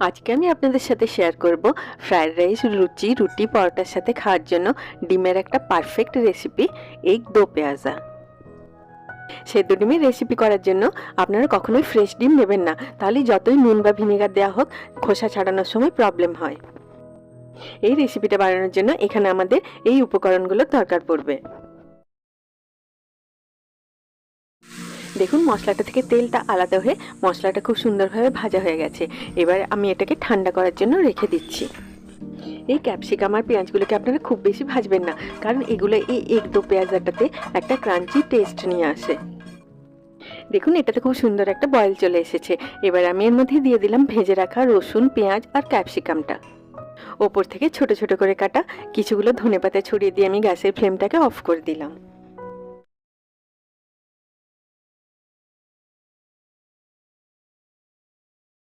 আজকে আমি আপনাদের সাথে শেয়ার করব ফ্রায়েড রাইস লুচি রুটি, পরোটার সাথে খাওয়ার জন্য ডিমের একটা পারফেক্ট রেসিপি এগ দো পেঁয়াজা। সেদ্ধ ডিমের রেসিপি করার জন্য আপনারা কখনোই ফ্রেশ ডিম নেবেন না। তাহলে যতই নুন বা ভিনেগার দেওয়া হোক, খোসা ছাড়ানোর সময় প্রবলেম হয়। এই রেসিপিটা বানানোর জন্য এখানে আমাদের এই উপকরণগুলোর দরকার পড়বে। দেখুন, মশলাটা থেকে তেলটা আলাদা হয়ে মশলাটা খুব সুন্দরভাবে ভাজা হয়ে গেছে। এবার আমি এটাকে ঠান্ডা করার জন্য রেখে দিচ্ছি। এই ক্যাপসিকাম আর পেঁয়াজগুলোকে আপনারা খুব বেশি ভাজবেন না, কারণ এগুলো এই এক দো পেঁয়াজাটাতে একটা ক্রাঞ্চি টেস্ট নিয়ে আসে। দেখুন, এটাতে খুব সুন্দর একটা বয়েল চলে এসেছে। এবার আমি এর মধ্যে দিয়ে দিলাম ভেজে রাখা রসুন, পেঁয়াজ আর ক্যাপসিকামটা ওপর থেকে ছোট ছোট করে কাটা কিছুগুলো ধনেপাতা ছড়িয়ে দিয়ে আমি গ্যাসের ফ্লেমটাকে অফ করে দিলাম।